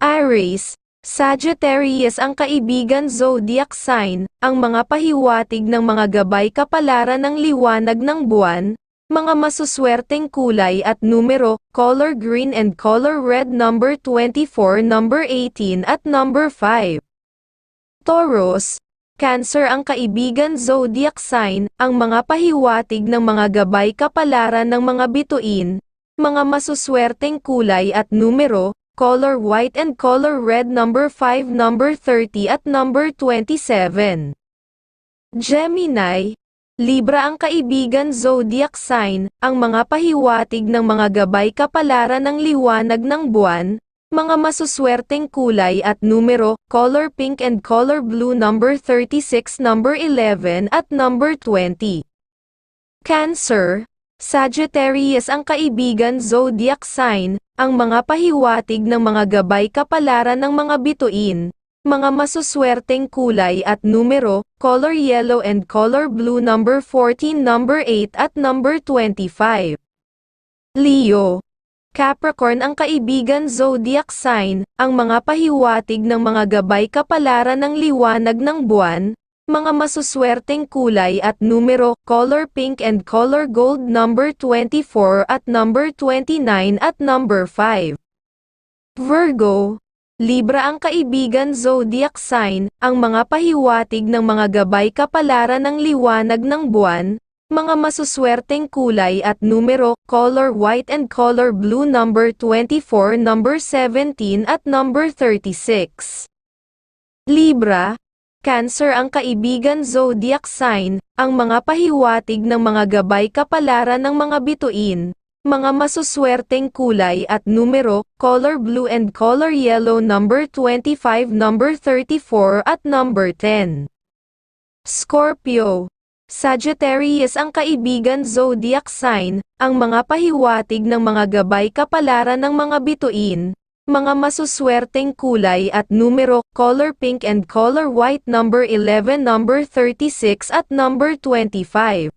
Aries, Sagittarius ang kaibigan zodiac sign, ang mga pahiwatig ng mga gabay kapalaran ng liwanag ng buwan, mga masuswerteng kulay at numero, color green and color red number 24, number 18 at number 5. Taurus, Cancer ang kaibigan zodiac sign, ang mga pahiwatig ng mga gabay kapalaran ng mga bituin, mga masuswerteng kulay at numero, color white and color red number 5 number 30 at number 27. Gemini, Libra ang kaibigan zodiac sign, ang mga pahiwatig ng mga gabay kapalaran ng liwanag ng buwan, mga masuswerteng kulay at numero, color pink and color blue number 36 number 11 at number 20. Cancer, Sagittarius ang kaibigan zodiac sign, ang mga pahiwatig ng mga gabay kapalaran ng mga bituin, mga masuswerteng kulay at numero, color yellow and color blue number 14 number 8 at number 25. Leo, Capricorn ang kaibigan zodiac sign, ang mga pahiwatig ng mga gabay kapalaran ng liwanag ng buwan, mga masuswerteng kulay at numero, color pink and color gold number 24 at number 29 at number 5. Virgo, Libra ang kaibigan zodiac sign, ang mga pahiwatig ng mga gabay kapalaran ng liwanag ng buwan, mga masuswerteng kulay at numero, color white and color blue number 24, number 17 at number 36. Libra, Cancer ang kaibigan zodiac sign, ang mga pahiwatig ng mga gabay kapalaran ng mga bituin, mga masuswerteng kulay at numero, color blue and color yellow number 25, number 34 at number 10. Scorpio, Sagittarius ang kaibigan zodiac sign, ang mga pahiwatig ng mga gabay kapalaran ng mga bituin, mga masuswerteng kulay at numero, color pink and color white number 11 number 36 at number 25.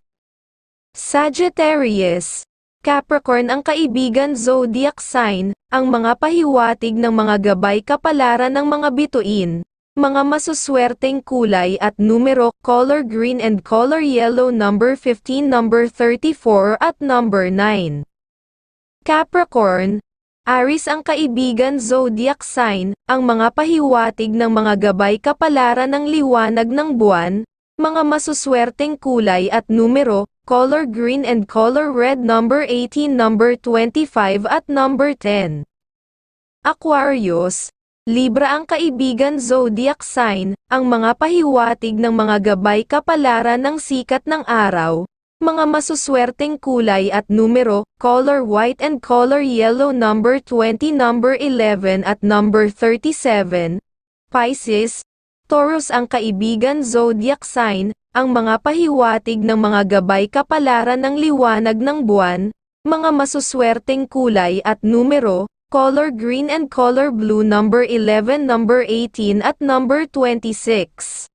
Sagittarius, Capricorn ang kaibigan zodiac sign, ang mga pahiwatig ng mga gabay kapalaran ng mga bituin, mga masuswerteng kulay at numero, color green and color yellow number 15 number 34 at number 9. Capricorn, Aris ang kaibigan zodiac sign, ang mga pahiwatig ng mga gabay kapalaran ng liwanag ng buwan, mga masuswerteng kulay at numero, color green and color red number 18 number 25 at number 10. Aquarius, Libra ang kaibigan zodiac sign, ang mga pahiwatig ng mga gabay kapalaran ng sikat ng araw, mga masuswerteng kulay at numero, color white and color yellow number 20 number 11 at number 37. Pisces, Taurus ang kaibigan zodiac sign, ang mga pahiwatig ng mga gabay kapalaran ng liwanag ng buwan, mga masuswerteng kulay at numero, color green and color blue number 11 number 18 at number 26.